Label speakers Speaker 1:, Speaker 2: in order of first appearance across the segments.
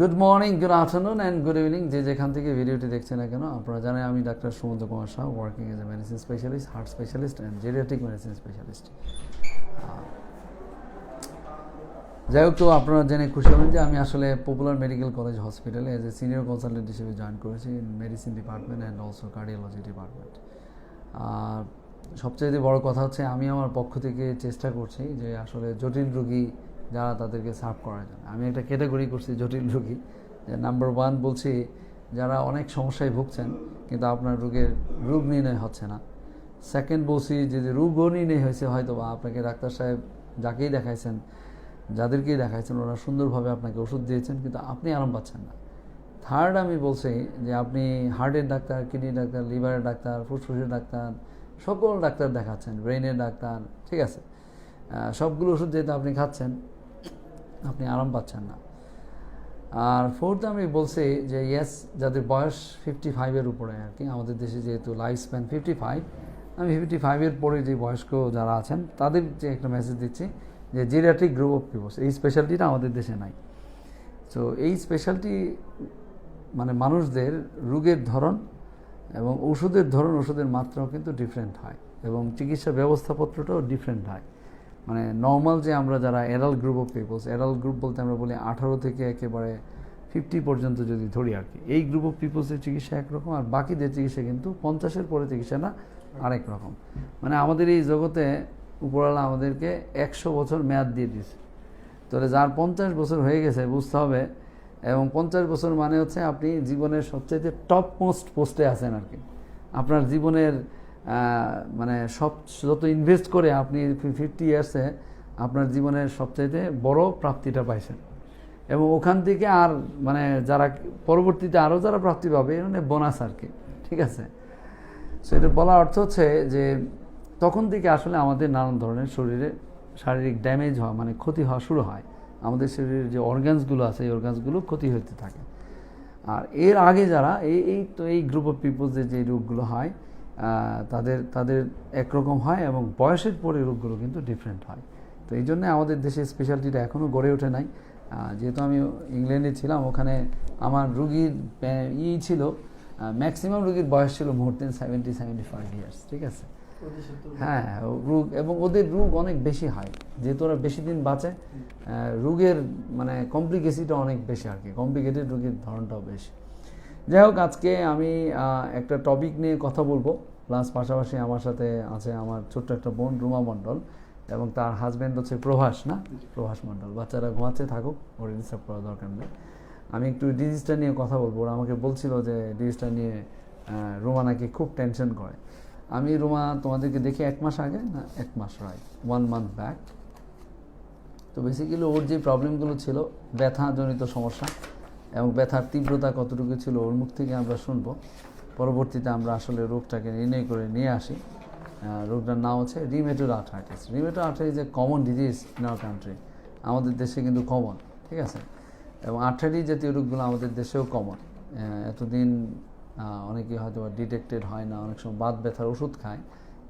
Speaker 1: Good morning good afternoon and good evening যে যেখান থেকে ভিডিওটি দেখছেন না কেন, আপনারা জানেন আমি doctor Sumanta Kumar Shah working as a medicine specialist heart specialist and geriatric medicine specialist যাই হোক, তো আপনারা জেনে খুশি হবেন যে আমি আসলে পপুলার মেডিকেল কলেজ হসপিটালে এজ এ সিনিয়র কনসালটেন্ট হিসেবে জয়েন করেছি medicine department and also cardiology department আর সবচেয়ে বড় কথা হচ্ছে, আমি আমার পক্ষ থেকে চেষ্টা করছি যে আসলে জটিল রোগী যারা তাদেরকে সার্ভ করা যায় আমি একটা ক্যাটাগরি করছি, জটিল রোগী। যে নাম্বার ওয়ান বলছি, যারা অনেক সমস্যায় ভুগছেন, কিন্তু আপনার রোগের রোগ নির্ণয় হচ্ছে না। সেকেন্ড বলছি, যে যে রোগও নির্ণয় হয়েছে হয়তো বা আপনাকে ডাক্তার সাহেব যাকেই দেখাইছেন, যাদেরকেই দেখাইছেন ওরা সুন্দরভাবে আপনাকে ওষুধ দিয়েছেন, কিন্তু আপনি আরাম পাচ্ছেন না। থার্ড আমি বলছি, যে আপনি হার্টের ডাক্তার কিডনি ডাক্তার লিভারের ডাক্তার, ফুসফুসের ডাক্তার, সকল ডাক্তার দেখাচ্ছেন ব্রেনের ডাক্তার, ঠিক আছে? সবগুলো ওষুধ যেহেতু আপনি খাচ্ছেন আপনি আরাম পাচ্ছেন না। আর ফোর্থ আমি বলছি যে ইয়েস যাদের বয়স ফিফটি ফাইভের উপরে আর কি, আমাদের দেশে যেহেতু লাইফ স্প্যান ফিফটি ফাইভ আমি ফিফটি ফাইভের পরে যে বয়স্ক যারা আছেন, তাদের যে একটা মেসেজ দিচ্ছি যে জেরিয়াট্রিক গ্রুপ অফ পিপলস এই স্পেশালিটিটা আমাদের দেশে নাই। তো এই স্পেশালিটি মানে মানুষদের রোগের ধরন এবং ওষুধের ধরন, ওষুধের মাত্রাও কিন্তু ডিফারেন্ট হয় এবং চিকিৎসা ব্যবস্থাপত্রটাও ডিফারেন্ট হয়। মানে নর্মাল যে আমরা যারা adult group of peoples adult group বলতে আমরা বলি আঠারো থেকে একেবারে ফিফটি পর্যন্ত যদি ধরি আর কি, এই গ্রুপ অফ পিপলসের চিকিৎসা একরকম আর বাকিদের চিকিৎসা কিন্তু পঞ্চাশের পরে চিকিৎসা না, আরেক রকম। মানে আমাদের এই জগতে উপরওয়ালা আমাদেরকে একশো বছর মেয়াদ দিয়ে দিয়েছে। তাহলে যার পঞ্চাশ বছর হয়ে গেছে, বুঝতে হবে, এবং পঞ্চাশ বছর মানে হচ্ছে আপনি জীবনের সবচাইতে টপ মোস্ট পোস্টে আছেন আর কি। আপনার জীবনের মানে সব যত ইনভেস্ট করে আপনি ফিফটি ইয়ার্সে আপনার জীবনের সবচাইতে বড় প্রাপ্তিটা পাইছেন। এবং ওখান থেকে আর মানে যারা পরবর্তীতে আরও যারা প্রাপ্তি পাবে মানে বোনাস আর কি, ঠিক আছে? সো এটা বলার অর্থ হচ্ছে যে তখন থেকে আসলে আমাদের নানান ধরনের শরীরে শারীরিক ড্যামেজ হওয়া মানে ক্ষতি হওয়া শুরু হয়। আমাদের শরীরের যে অর্গানসগুলো আছে, এই অর্গানসগুলো ক্ষতি হতে থাকে। আর এর আগে যারা, এই এই, তো এই গ্রুপ অফ পিপলসের যে রোগগুলো হয় তাদের তাদের একরকম হয় এবং বয়সের পরে রোগগুলো কিন্তু ডিফারেন্ট হয়। তো এই জন্যে আমাদের দেশে স্পেশালিটিটা এখনও গড়ে ওঠে নাই। যেহেতু আমি ইংল্যান্ডে ছিলাম, ওখানে আমার রুগীর ই ছিল ম্যাক্সিমাম রুগীর বয়স ছিল more than seventy seventy five years ঠিক আছে? হ্যাঁ রোগ, এবং ওদের রোগ অনেক বেশি হয়। যেহেতু ওরা বেশি দিন বাঁচে রোগের মানে কমপ্লিকেসিটা অনেক বেশি আর কি কমপ্লিকেটেড রোগের ধরনটাও বেশি। যাই হোক আজকে আমি একটা টপিক নিয়ে কথা বলব। প্লাস পাশাপাশি আমার সাথে আছে আমার ছোট্ট একটা বোন রুমা মণ্ডল এবং তার হাজব্যান্ড হচ্ছে প্রভাস না? প্রভাস মণ্ডল। বাচ্চারা ঘুমাচ্ছে থাকুক ওর ডিস্টার্ব করার দরকার নেই। আমি একটু ডিজিজটা নিয়ে কথা বলব। ওরা আমাকে বলছিল যে ডিজিজটা নিয়ে রুমা নাকি খুব টেনশন করে। আমি রুমা তোমাদেরকে দেখি এক মাস আগে না? এক মাস রাইট ওয়ান মান্থ ব্যাক তো বেসিক্যালি ওর যে প্রবলেমগুলো ছিল ব্যথাজনিত সমস্যা এবং ব্যথার তীব্রতা কতটুকু ছিল ওর মুখ থেকে আমরা শুনব। পরবর্তীতে আমরা আসলে রোগটাকে নির্ণয় করে নিয়ে আসি। রোগটার নাম হচ্ছে rheumatoid arthritis rheumatoid arthritis a common disease in our country আমাদের দেশে কিন্তু কমন ঠিক আছে? এবং আর্থাইটিস জাতীয় রোগগুলো আমাদের দেশেও কমন এতদিন অনেকে হয়তো ডিটেক্টেড হয় না, অনেক সময় বাত ব্যথার ওষুধ খায়।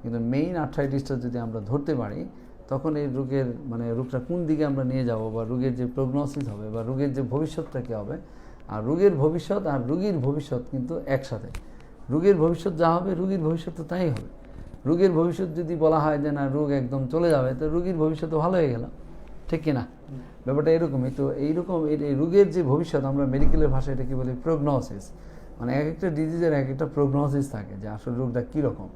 Speaker 1: কিন্তু মেইন আর্থ্রাইটিসটা যদি আমরা ধরতে পারি তখন এই রোগের মানে রোগটা কোন দিকে আমরা নিয়ে যাব বা রোগের যে প্রগনোসিস হবে বা রোগের যে ভবিষ্যৎটা কী হবে, আর রোগের ভবিষ্যৎ আর রোগীর ভবিষ্যৎ কিন্তু একসাথে। রোগের ভবিষ্যৎ যা হবে, রোগীর ভবিষ্যৎ তো তাই হবে। রোগের ভবিষ্যৎ যদি বলা হয় যে না, রোগ একদম চলে যাবে, তো রোগীর ভবিষ্যৎ ভালো হয়ে গেল। ঠিক কিনা ব্যাপারটা এরকমই। তো এইরকম এই রোগের যে ভবিষ্যৎ, আমরা মেডিকেলের ভাষায় এটা কি বলি প্রগনোসিস মানে এক একটা ডিজিজের এক একটা প্রগনোসিস থাকে যে আসলে রোগটা কীরকম।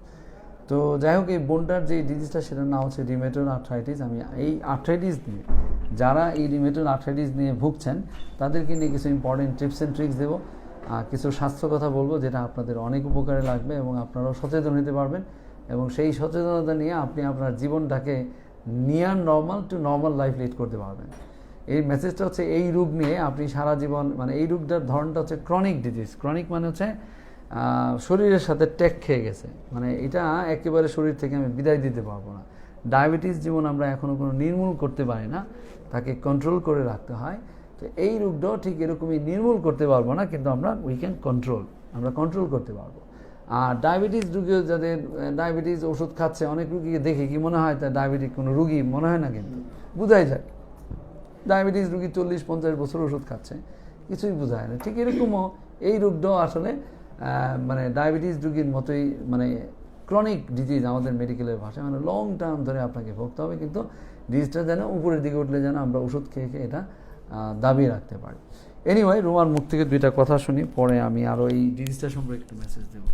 Speaker 1: তো যাই হোক, এই বোনটার যে ডিজিজটা সেটার নাম হচ্ছে রিমেটোর আর্থ্রাইটিস আমি এই আর্থ্রাইটিস নিয়ে, যারা এই রিমেটোর আর্থ্রাইটিস নিয়ে ভুগছেন, তাদেরকে নিয়ে কিছু ইম্পর্টেন্ট টিপস অ্যান্ড ট্রিক্স দেবো। কিছু স্বাস্থ্য কথা বলব, যেটা আপনাদের অনেক উপকারে লাগবে এবং আপনারাও সচেতন হতে পারবেন। এবং সেই সচেতনতা নিয়ে আপনি আপনার জীবনটাকে near normal to normal life lead করতে পারবেন। এই মেসেজটা হচ্ছে, এই রোগ নিয়ে আপনি সারা জীবন মানে এই রোগটার ধরনটা হচ্ছে ক্রনিক ডিজিজ ক্রনিক মানে হচ্ছে শরীরের সাথে ট্যাক খেয়ে গেছে। মানে এটা একেবারে শরীর থেকে আমি বিদায় দিতে পারব না। ডায়াবেটিস যেমন আমরা এখনও কোনো নির্মূল করতে পারি না, তাকে কন্ট্রোল করে রাখতে হয়। তো এই রোগটাও ঠিক এরকমই নির্মূল করতে পারব না, কিন্তু আমরা উই ক্যান কন্ট্রোল আমরা কন্ট্রোল করতে পারব। আর ডায়াবেটিস রুগীও যাদের ডায়াবেটিস ওষুধ খাচ্ছে, অনেক রুগীকে দেখে কি মনে হয়, তার ডায়াবেটিক কোনো রুগী মনে হয় না কিন্তু। বোঝাই যায় ডায়াবেটিস রুগী চল্লিশ পঞ্চাশ বছর ওষুধ খাচ্ছে, কিছুই বোঝায় না। ঠিক এরকমও এই রোগটাও আসলে মানে ডায়াবেটিস রোগীর মতোই মানে ক্রনিক ডিজিজ আমাদের মেডিকেলের ভাষায় মানে লং টার্ম ধরে আপনাকে ভুগতে হবে কিন্তু ডিজিজটা যেন উপরের দিকে উঠলে যেন আমরা ওষুধ খেয়ে খেয়ে এটা দাবিয়ে রাখতে পারি। এনিওয়ে রুমার মুখ থেকে দুইটা কথা শুনি পরে আমি আরও এই ডিজিজটা সম্পর্কে একটু মেসেজ দেবো।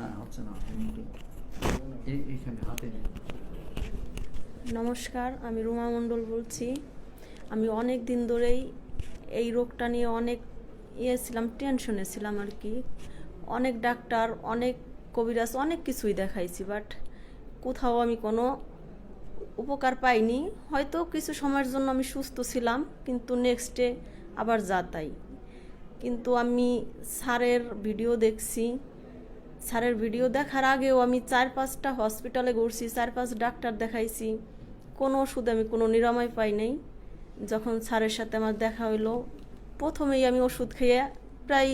Speaker 1: না হচ্ছে না এইখানে হাতে।
Speaker 2: নমস্কার আমি রুমা মণ্ডল বলছি। আমি অনেক দিন ধরেই এই রোগটা নিয়ে অনেক ইয়ে ছিলাম টেনশনে ছিলাম আর কি। অনেক ডাক্তার, অনেক কবিরাজ, অনেক কিছুই দেখাইছি বাট কোথাও আমি কোনো উপকার পাইনি। হয়তো কিছু সময়ের জন্য আমি সুস্থ ছিলাম, কিন্তু নেক্সটে আবার যা তাই কিন্তু আমি স্যারের ভিডিও দেখছি। স্যারের ভিডিও দেখার আগেও আমি চার পাঁচটা হসপিটালে ঘুরছি, চার পাঁচ ডাক্তার দেখাইছি। কোনো ওষুধ আমি কোনো নিরাময় পাই নাই। যখন স্যারের সাথে আমার দেখা হইল প্রথমেই আমি ওষুধ খেয়ে প্রায়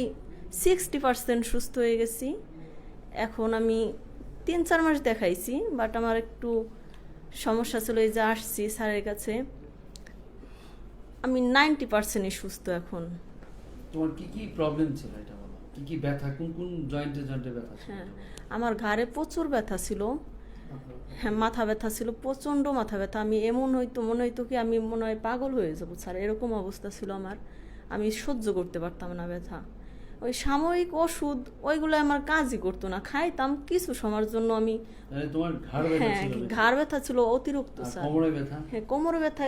Speaker 2: সিক্সটি পার্সেন্ট সুস্থ হয়ে গেছি। এখন আমি তিন চার মাস দেখাইছি বাট আমার একটু সমস্যা ছিল এই যে আসছি স্যারের কাছে। আমি নাইনটি পার্সেন্টই সুস্থ এখন।
Speaker 1: তোমার কি কি প্রবলেম ছিল এটা বলো? কি কি ব্যথা? কোন কোন জয়েন্টে জয়েন্টে ব্যথা ছিল?
Speaker 2: হ্যাঁ আমার ঘাড়ে প্রচুর ব্যথা ছিল। হ্যাঁ মাথা ব্যথা ছিল প্রচণ্ড মাথা ব্যথা। আমি এমন হয়তো মনে হইতো কি আমি মনে হয় পাগল হয়ে যাব স্যার এরকম অবস্থা ছিল আমার। আমি সহ্য করতে পারতাম না ব্যথা। ওই সাময়িক ওষুধ ওইগুলো আমার কাজই করতো না খাইতাম কিছু সময়ের জন্য আমি।
Speaker 1: তোমার ঘাড় ব্যথা
Speaker 2: হ্যাঁ ঘাড় ব্যথা ছিল অতিরিক্ত স্যার। হ্যাঁ কোমর ব্যথা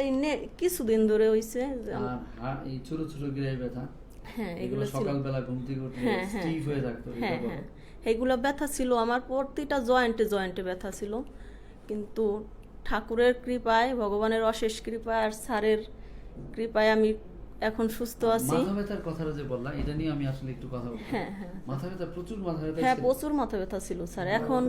Speaker 2: কিছুদিন ধরে হইছে। যে আমি-
Speaker 1: আর হা- এই ছোট ছোট ব্যথা?
Speaker 2: হ্যাঁ
Speaker 1: এগুলো সকালবেলা ঘুম থেকে
Speaker 2: হ্যাঁ, হ্যাঁ।
Speaker 1: স্টিফ হয়ে থাকতো
Speaker 2: হ্যাঁ হ্যাঁ। এগুলো ব্যথা ছিল আমার প্রতিটা জয়েন্টে জয়েন্টে ব্যথা ছিল। কিন্তু ঠাকুরের কৃপায় ভগবানের অশেষ কৃপায় আর স্যারের কৃপায় আমি এখন সুস্থ আছি।
Speaker 1: মাথা ব্যথার কথাটা যে বললা এটা নিয়ে আমি আসলে একটু কথা বলব।
Speaker 2: হ্যাঁ হ্যাঁ।
Speaker 1: মাথা ব্যথা প্রচুর মাথা ব্যথা
Speaker 2: হ্যাঁ প্রচুর মাথা ব্যথা ছিল স্যার। এখন